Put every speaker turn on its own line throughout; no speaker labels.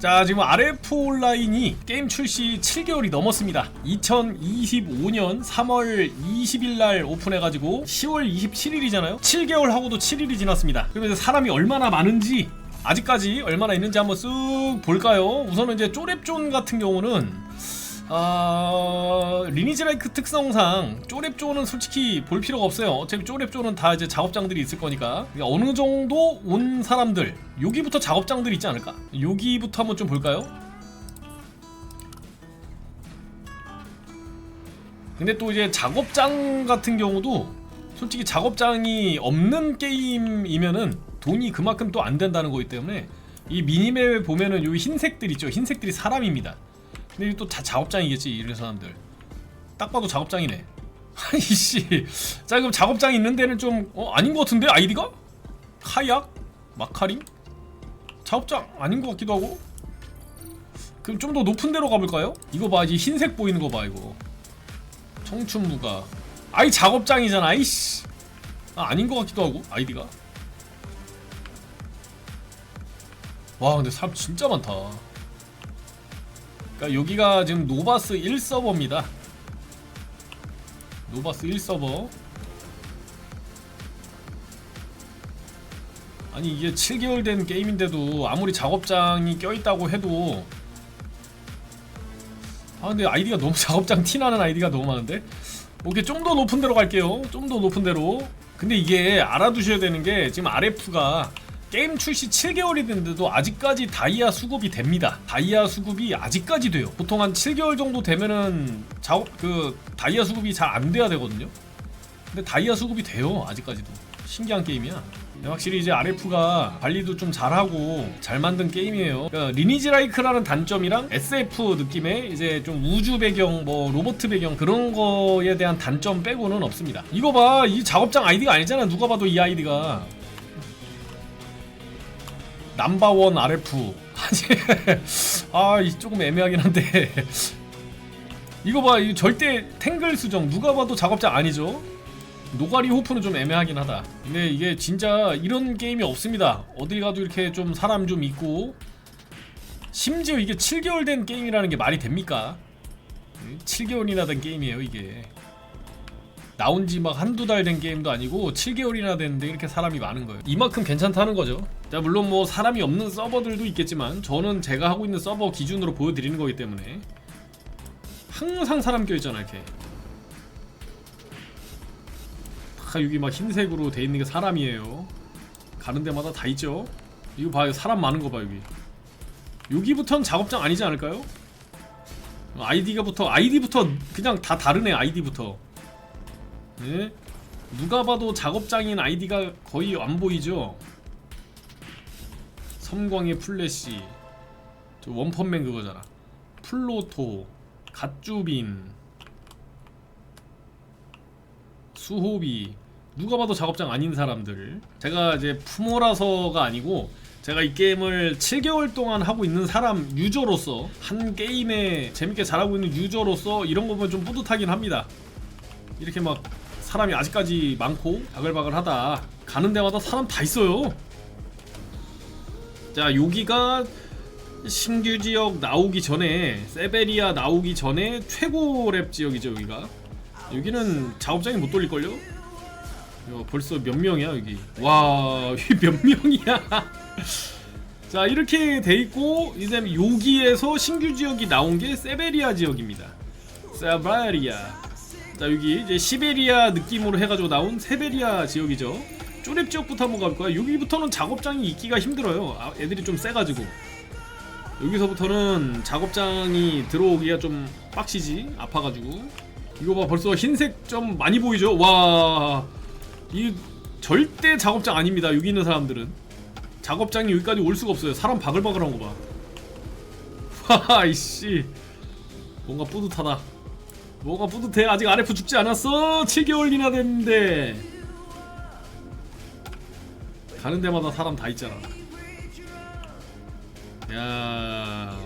자 지금 RF 온라인이 게임 출시 7개월이 넘었습니다. 2025년 3월 20일 날 오픈해가지고 10월 27일이잖아요? 7개월 하고도 7일이 지났습니다. 그러면 사람이 얼마나 많은지 아직까지 얼마나 있는지 한번 쓱 볼까요? 우선은 이제 쪼랩존 같은 경우는 아 리니지라이크 특성상 쪼랩존은 솔직히 볼 필요가 없어요. 어차피 쪼랩존은 다 이제 작업장들이 있을 거니까 그러니까 어느 정도 온 사람들 여기부터 작업장들 있지 않을까? 여기부터 한번 좀 볼까요? 근데 또 이제 작업장 같은 경우도 솔직히 작업장이 없는 게임이면은 돈이 그만큼 또 안 된다는 거기 때문에 이 미니맵에 보면은 요 흰색들 있죠. 흰색들이 사람입니다. 근데 이게 또다 작업장이겠지 이런 사람들. 딱 봐도 작업장이네. 아이씨. 자 그럼 작업장 있는 데는 좀 어, 아닌 것 같은데 아이디가? 카약? 마카림? 작업장 아닌 것 같기도 하고. 그럼 좀 더 높은 데로 가볼까요? 이거 봐 이제 흰색 보이는 거 봐 이거. 청춘무가. 아이 작업장이잖아 아이씨. 아, 아닌 것 같기도 하고 아이디가. 와 근데 사람 진짜 많다 그러니까 여기가 지금 노바스 1 서버입니다. 노바스 1 서버. 아니 이게 7개월 된 게임인데도 아무리 작업장이 껴있다고 해도 아 근데 아이디가 너무 작업장 티나는 아이디가 너무 많은데 오케이 좀 더 높은 데로 갈게요 좀 더 높은 데로 근데 이게 알아두셔야 되는 게 지금 RF가 게임 출시 7개월이 됐는데도 아직까지 다이아 수급이 됩니다. 다이아 수급이 아직까지 돼요. 보통 한 7개월 정도 되면은 작업 그 다이아 수급이 잘 안 돼야 되거든요. 근데 다이아 수급이 돼요. 아직까지도. 신기한 게임이야. 확실히 이제 RF가 관리도 좀 잘하고 잘 만든 게임이에요. 그러니까 리니지 라이크라는 단점이랑 SF 느낌의 이제 좀 우주 배경, 뭐 로버트 배경 그런 거에 대한 단점 빼고는 없습니다. 이거 봐, 이 작업장 아이디가 아니잖아. 누가 봐도 이 아이디가. 남바원 RF 아이 조금 애매하긴 한데. 이거 봐 이거 절대 탱글 수정. 누가 봐도 작업장 아니죠? 노가리 호프는 좀 애매하긴 하다. 근데 이게 진짜 이런 게임이 없습니다. 어딜 가도 이렇게 좀 사람 좀 있고. 심지어 이게 7개월 된 게임이라는 게 말이 됩니까? 7개월이나 된 게임이에요 이게 나온 지 막 한두 달 된 게임도 아니고 7개월이나 됐는데 이렇게 사람이 많은 거예요. 이만큼 괜찮다는 거죠. 자, 물론 뭐 사람이 없는 서버들도 있겠지만 저는 제가 하고 있는 서버 기준으로 보여드리는 거기 때문에 항상 사람 껴있잖아 이렇게. 다 여기 막 흰색으로 돼 있는 게 사람이에요. 가는 데마다 다 있죠. 이거 봐요. 사람 많은 거 봐 여기. 여기부터는 작업장 아니지 않을까요? 아이디가부터 아이디부터 그냥 다 다르네 아이디부터. 네? 누가 봐도 작업장인 아이디가 거의 안 보이죠? 섬광의 플래시. 저 원펀맨 그거잖아. 플로토 갓주빈 수호비. 누가 봐도 작업장 아닌 사람들. 제가 이제 푸모라서가 아니고 제가 이 게임을 7개월 동안 하고 있는 사람 유저로서 한 게임에 재밌게 잘하고 있는 유저로서 이런 거 보면 좀 뿌듯하긴 합니다. 이렇게 막 사람이 아직까지 많고 바글바글하다. 가는 데마다 사람 다 있어요. 자 여기가 신규 지역 나오기 전에 세베리아 나오기 전에 최고 랩 지역이죠 여기가. 여기는 작업장이 못 돌릴걸요? 야, 벌써 몇 명이야 여기? 와 몇 명이야? 자 이렇게 돼 있고 이제 여기에서 신규 지역이 나온 게 세베리아 지역입니다. 세베리아 자 여기 이제 시베리아 느낌으로 해가지고 나온 세베리아 지역이죠. 쪼렙 지역부터 한번 가볼까요? 여기부터는 작업장이 있기가 힘들어요. 아, 애들이 좀 세가지고. 여기서부터는 작업장이 들어오기가 좀 빡시지 아파가지고. 이거 봐 벌써 흰색 좀 많이 보이죠? 와 이 절대 작업장 아닙니다 여기 있는 사람들은. 작업장이 여기까지 올 수가 없어요. 사람 바글바글한 거봐. 하하 이씨. 뭔가 뿌듯하다 뭐가 뿌듯해? 아직 RF 죽지 않았어? 7개월이나 됐는데. 가는 데마다 사람 다 있잖아. 야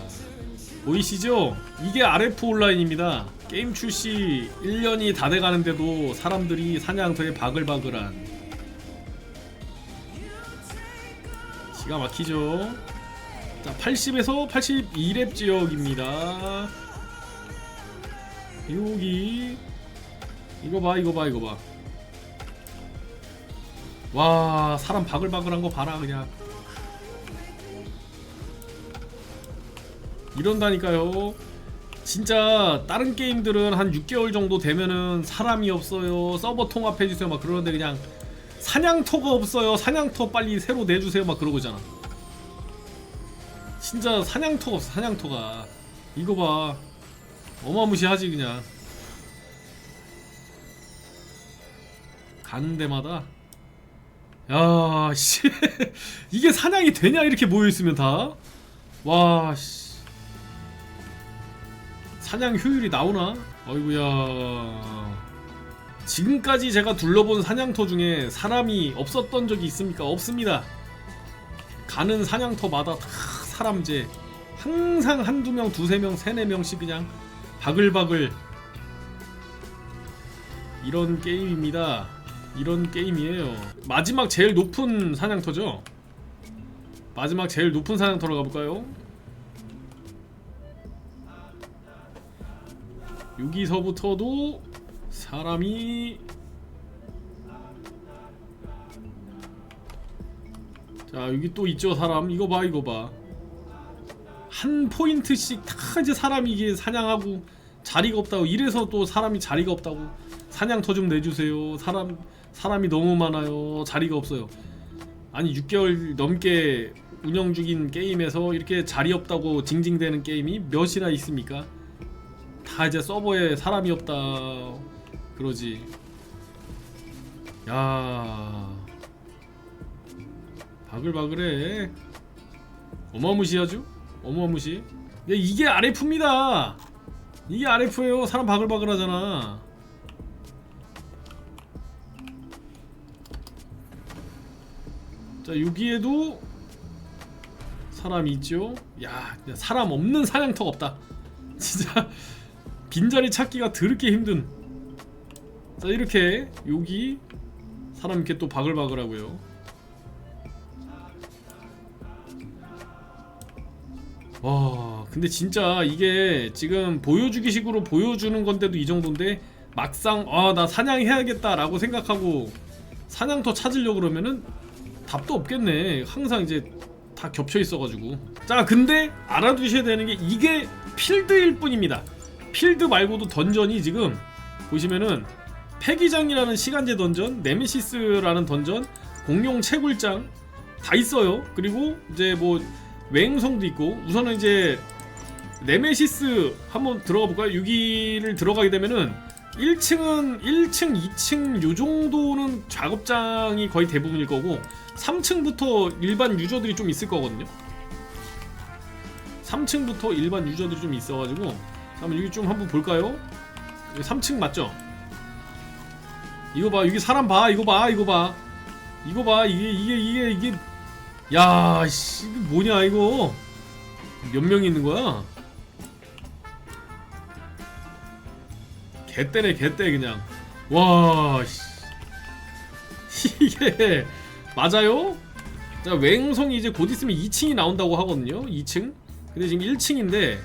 보이시죠? 이게 RF 온라인입니다. 게임 출시 1년이 다 돼가는데도 사람들이 사냥터에 바글바글한. 기가 막히죠? 자 80에서 82렙 지역입니다 여기 이거 봐 이거 봐 이거 봐 와 사람 바글바글한 거 봐라 그냥. 이런다니까요. 진짜 다른 게임들은 한 6개월 정도 되면은 사람이 없어요. 서버 통합해주세요. 막 그러는데 그냥 사냥터가 없어요. 사냥터 빨리 새로 내주세요. 막 그러고잖아. 진짜 사냥터가 없어 사냥터가. 이거 봐 어마무시하지 그냥. 가는 데마다. 야씨. 이게 사냥이 되냐 이렇게 모여있으면 다와씨. 사냥 효율이 나오나? 어이구야. 지금까지 제가 둘러본 사냥터 중에 사람이 없었던 적이 있습니까? 없습니다. 가는 사냥터마다 다 사람제 항상 한두 명, 두세 명, 세네 명씩 그냥 바글바글. 이런 게임입니다. 이런 게임이에요. 마지막 제일 높은 사냥터죠? 마지막 제일 높은 사냥터로 가볼까요? 여기서부터도 사람이 자 여기 또 있죠 사람. 이거 봐 이거 봐 한 포인트씩 다 이제 사람이 이게 사냥하고 자리가 없다고 이래서 또 사람이 자리가 없다고. 사냥터 좀 내주세요. 사람 사람이 너무 많아요. 자리가 없어요. 아니 6개월 넘게 운영 중인 게임에서 이렇게 자리 없다고 징징대는 게임이 몇이나 있습니까? 다 이제 서버에 사람이 없다. 그러지. 야. 바글바글해. 어마무시하죠? 어마무시. 야, 이게 RF입니다 이게 RF예요. 사람 바글바글 하잖아. 자 여기에도 사람이 있죠. 야 사람 없는 사냥터가 없다. 진짜 빈자리 찾기가 더럽게 힘든. 자 이렇게 여기 사람 이렇게 또 바글바글 하고요 와 근데 진짜 이게 지금 보여주기 식으로 보여주는 건데도 이 정도인데 막상 아 나 사냥해야겠다 라고 생각하고 사냥터 찾으려고 그러면은 답도 없겠네. 항상 이제 다 겹쳐 있어가지고. 자 근데 알아두셔야 되는 게 이게 필드일 뿐입니다. 필드 말고도 던전이 지금 보시면은 폐기장이라는 시간제 던전, 네메시스라는 던전, 공룡 채굴장 다 있어요. 그리고 이제 뭐 외행성도 있고 우선은 이제 네메시스 한번 들어가 볼까요? 6위를 들어가게 되면은 1층은 1층, 2층 요 정도는 작업장이 거의 대부분일 거고 3층부터 일반 유저들이 좀 있을 거거든요. 3층부터 일반 유저들이 좀 있어가지고 한번 여기 좀 한번 볼까요? 여기 3층 맞죠? 이거 봐 여기 사람 봐 이거 봐 이거 봐 이거 봐 이게 이게 이게 이게 야씨 이게 뭐냐 이거 몇 명이 있는 거야? 개떼네 개떼 그냥 와 씨. 이게 맞아요? 자 웽성이 이제 곧 있으면 2층이 나온다고 하거든요 2층 근데 지금 1층인데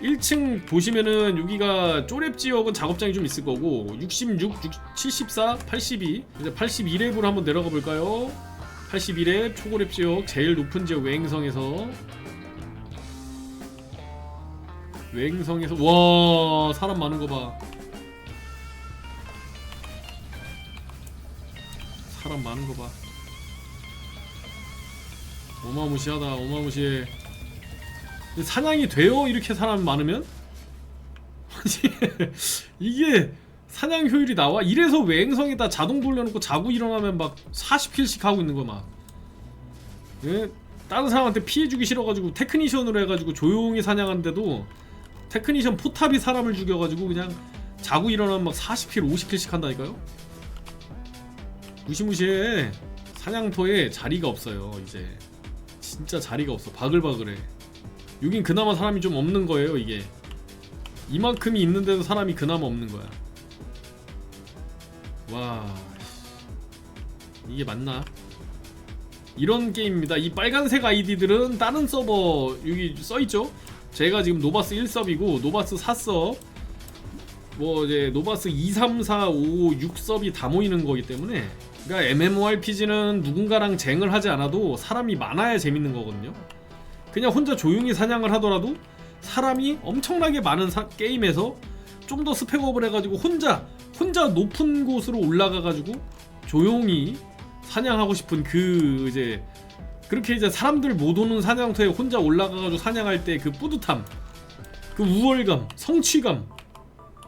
1층 보시면은 여기가 쪼랩 지역은 작업장이 좀 있을 거고 66, 6, 74, 82 이제 82랩으로 한번 내려가 볼까요? 82랩 초고랩 지역 제일 높은 지역 웽성에서 웽성에서 와 사람 많은 거 봐 사람 많은 거 봐 어마무시하다 어마무시해 사냥이 돼요? 이렇게 사람 많으면? 이게 사냥 효율이 나와? 이래서 외행성에다 자동 돌려놓고 자고 일어나면 막 40킬씩 하고 있는 거 막. 예? 다른 사람한테 피해주기 싫어가지고 테크니션으로 해가지고 조용히 사냥하는데도 테크니션 포탑이 사람을 죽여가지고 그냥 자고 일어나면 막 40킬, 50킬씩 한다니까요? 무시무시해. 사냥터에 자리가 없어요, 이제. 진짜 자리가 없어. 바글바글해. 여긴 그나마 사람이 좀 없는 거예요 이게 이만큼이 있는데도 사람이 그나마 없는 거야 와 이게 맞나 이런 게임입니다. 이 빨간색 아이디들은 다른 서버 여기 써 있죠. 제가 지금 노바스 1섭이고 노바스 4섭 뭐 이제 노바스 2, 3, 4, 5, 6섭이 다 모이는 거기 때문에 그러니까 MMORPG는 누군가랑 쟁을 하지 않아도 사람이 많아야 재밌는 거거든요. 그냥 혼자 조용히 사냥을 하더라도 사람이 엄청나게 많은 사- 게임에서 좀 더 스펙업을 해가지고 혼자 혼자 높은 곳으로 올라가가지고 조용히 사냥하고 싶은 그 이제 그렇게 이제 사람들 못 오는 사냥터에 혼자 올라가가지고 사냥할 때 그 뿌듯함, 그 우월감, 성취감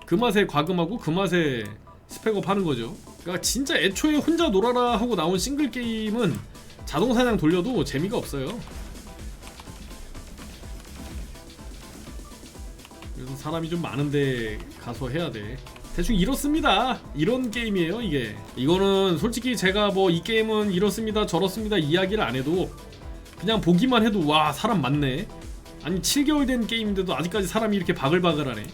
그 맛에 과금하고 그 맛에 스펙업 하는 거죠. 그러니까 진짜 애초에 혼자 놀아라 하고 나온 싱글 게임은 자동 사냥 돌려도 재미가 없어요. 사람이 좀 많은데 가서 해야 돼. 대충 이렇습니다. 이런 게임이에요, 이게. 이거는 솔직히 제가 뭐 이 게임은 이렇습니다, 저렇습니다 이야기를 안 해도 그냥 보기만 해도 와, 사람 많네. 아니 7개월 된 게임인데도 아직까지 사람이 이렇게 바글바글하네.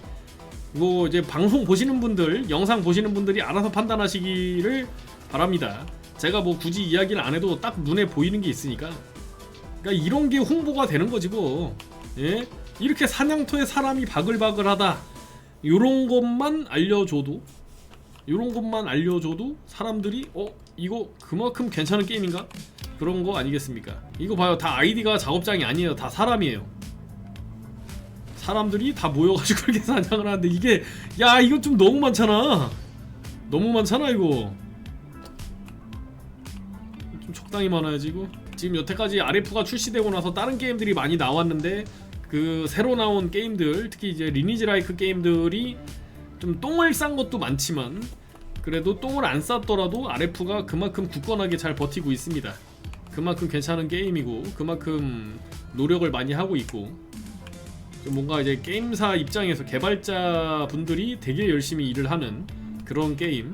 뭐 이제 방송 보시는 분들, 영상 보시는 분들이 알아서 판단하시기를 바랍니다. 제가 뭐 굳이 이야기를 안 해도 딱 눈에 보이는 게 있으니까. 그러니까 이런 게 홍보가 되는 거지 뭐. 예? 이렇게 사냥터에 사람이 바글바글하다. 요런 것만 알려줘도 요런 것만 알려줘도 사람들이 어 이거 그만큼 괜찮은 게임인가? 그런 거 아니겠습니까? 이거 봐요 다 아이디가 작업장이 아니에요 다 사람이에요 사람들이 다 모여가지고 그렇게 사냥을 하는데 이게 야 이거 좀 너무 많잖아 너무 많잖아 이거 좀 적당히 많아야지 이거 지금 여태까지 RF가 출시되고 나서 다른 게임들이 많이 나왔는데 그 새로 나온 게임들 특히 이제 리니지 라이크 게임들이 좀 똥을 싼 것도 많지만 그래도 똥을 안 쌌더라도 RF가 그만큼 굳건하게 잘 버티고 있습니다. 그만큼 괜찮은 게임이고 그만큼 노력을 많이 하고 있고 좀 뭔가 이제 게임사 입장에서 개발자 분들이 되게 열심히 일을 하는 그런 게임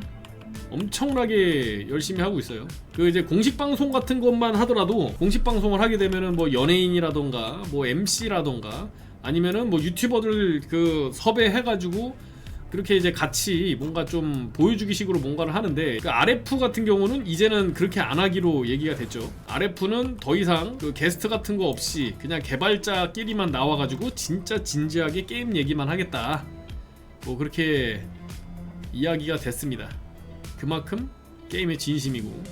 엄청나게 열심히 하고 있어요. 그 이제 공식 방송 같은 것만 하더라도 공식 방송을 하게 되면은 뭐 연예인이라던가 뭐 MC라던가 아니면은 뭐 유튜버들 그 섭외해가지고 그렇게 이제 같이 뭔가 좀 보여주기 식으로 뭔가를 하는데 그 RF 같은 경우는 이제는 그렇게 안 하기로 얘기가 됐죠. RF는 더 이상 그 게스트 같은 거 없이 그냥 개발자끼리만 나와가지고 진짜 진지하게 게임 얘기만 하겠다. 뭐 그렇게 이야기가 됐습니다. 그만큼 게임의 진심이고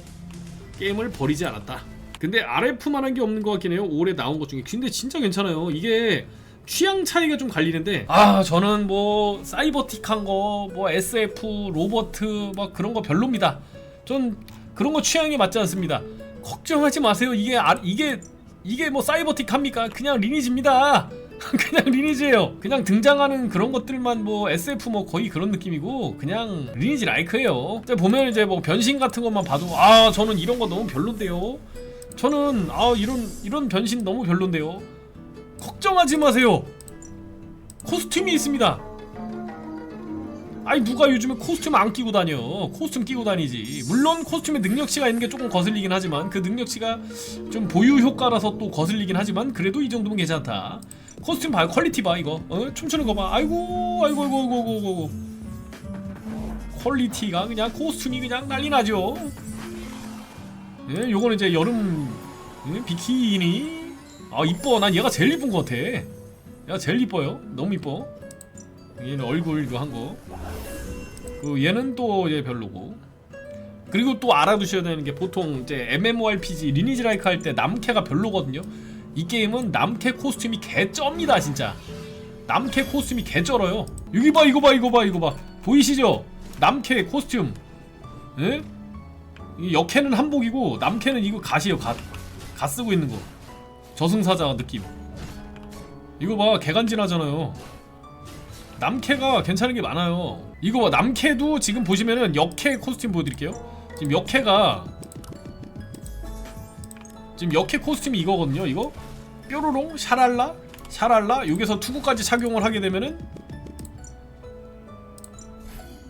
게임을 버리지 않았다. 근데 RF만한 게 없는 것 같긴 해요. 올해 나온 것 중에. 근데 진짜 괜찮아요. 이게 취향 차이가 좀 갈리는데 아 저는 뭐 사이버틱한 거 뭐 SF 로버트 막 그런 거 별로입니다. 전 그런 거 취향에 맞지 않습니다. 걱정하지 마세요. 이게 아, 이게 이게 뭐 사이버틱합니까? 그냥 리니지입니다. 그냥 리니지예요. 그냥 등장하는 그런 것들만 뭐 SF 뭐 거의 그런 느낌이고 그냥 리니지 라이크예요. 근데 보면 이제 뭐 변신 같은 것만 봐도 아 저는 이런 거 너무 별론데요. 저는 아 이런 이런 변신 너무 별론데요. 걱정하지 마세요. 코스튬이 있습니다. 아니 누가 요즘에 코스튬 안 끼고 다녀? 코스튬 끼고 다니지. 물론 코스튬에 능력치가 있는 게 조금 거슬리긴 하지만 그 능력치가 좀 보유 효과라서 또 거슬리긴 하지만 그래도 이 정도면 괜찮다. 코스튬 봐, 퀄리티 봐 이거. 어? 춤추는 거 봐. 아이고, 아이고, 아이고, 아이고, 아이고. 퀄리티가 그냥 코스튬이 그냥 난리 나죠. 예, 요거는 이제 여름 예, 비키니. 아 이뻐. 난 얘가 제일 이쁜 것 같아. 얘가 제일 이뻐요. 너무 이뻐. 얘는 얼굴 이거 한 거. 그 얘는 또 얘 별로고. 그리고 또 알아두셔야 되는 게 보통 이제 MMORPG 리니지 라이크 할 때 남캐가 별로거든요. 이 게임은 남캐 코스튬이 개쩝니다 진짜. 남캐 코스튬이 개쩔어요. 여기 봐 이거 봐 이거 봐 이거 봐 보이시죠? 남캐 코스튬. 예? 이 여캐는 한복이고 남캐는 이거 갓이에요 갓. 갓 쓰고 있는 거. 저승사자 느낌. 이거 봐 개간지나잖아요. 남캐가 괜찮은 게 많아요. 이거 봐 남캐도 지금 보시면은 역캐 코스튬 보여드릴게요. 지금 역캐가 지금 역캐 코스튬이 이거거든요. 이거 뾰로롱 샤랄라 샤랄라 여기서 투구까지 착용을 하게 되면은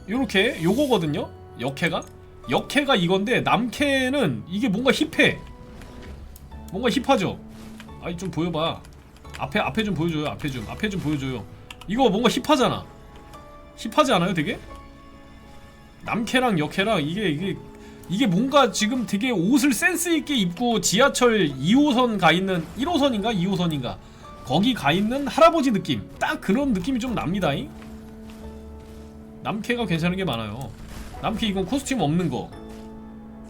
요렇게 요거거든요. 역캐가 역캐가 이건데 남캐는 이게 뭔가 힙해. 뭔가 힙하죠. 아니 좀 보여봐. 앞에 앞에 좀 보여줘요. 앞에 좀 앞에 좀 보여줘요. 이거 뭔가 힙하잖아. 힙하지 않아요, 되게? 남캐랑 역캐랑 이게 이게 이게 뭔가 지금 되게 옷을 센스 있게 입고 지하철 2호선 가 있는 1호선인가 2호선인가 거기 가 있는 할아버지 느낌 딱 그런 느낌이 좀 납니다. 잉? 남캐가 괜찮은 게 많아요. 남캐 이건 코스튬 없는 거.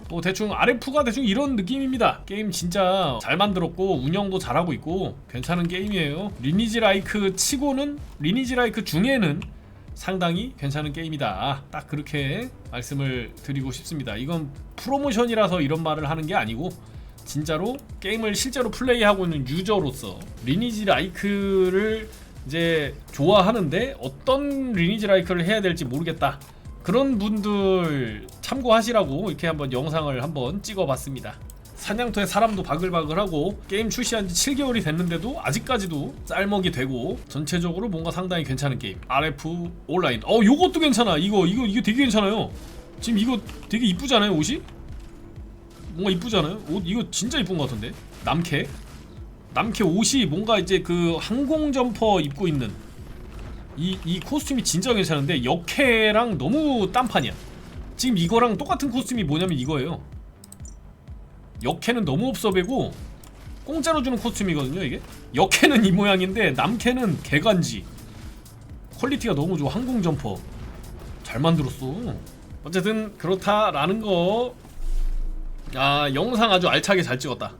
뭐 대충 RF가 대충 이런 느낌입니다. 게임 진짜 잘 만들었고 운영도 잘하고 있고 괜찮은 게임이에요. 리니지 라이크 치고는 리니지 라이크 중에는 상당히 괜찮은 게임이다. 딱 그렇게 말씀을 드리고 싶습니다. 이건 프로모션이라서 이런 말을 하는 게 아니고 진짜로 게임을 실제로 플레이하고 있는 유저로서 리니지 라이크를 이제 좋아하는데 어떤 리니지 라이크를 해야 될지 모르겠다. 그런 분들 참고하시라고 이렇게 한번 영상을 한번 찍어봤습니다. 사냥터에 사람도 바글바글하고 게임 출시한 지 7개월이 됐는데도 아직까지도 짤먹이 되고 전체적으로 뭔가 상당히 괜찮은 게임. RF 온라인 어 요것도 괜찮아. 이거 이거 이거 되게 괜찮아요. 지금 이거 되게 이쁘잖아요 옷이? 뭔가 이쁘잖아요? 옷 이거 진짜 이쁜 것 같은데? 남캐? 남캐 옷이 뭔가 이제 그 항공 점퍼 입고 있는 이, 이 코스튬이 진짜 괜찮은데 역캐랑 너무 딴판이야. 지금 이거랑 똑같은 코스튬이 뭐냐면 이거예요 역캐는 너무 없어 배고 공짜로 주는 코스튬이거든요 이게. 역캐는 이 모양인데 남캐는 개간지. 퀄리티가 너무 좋아. 항공 점퍼. 잘 만들었어. 어쨌든 그렇다라는 거. 아 영상 아주 알차게 잘 찍었다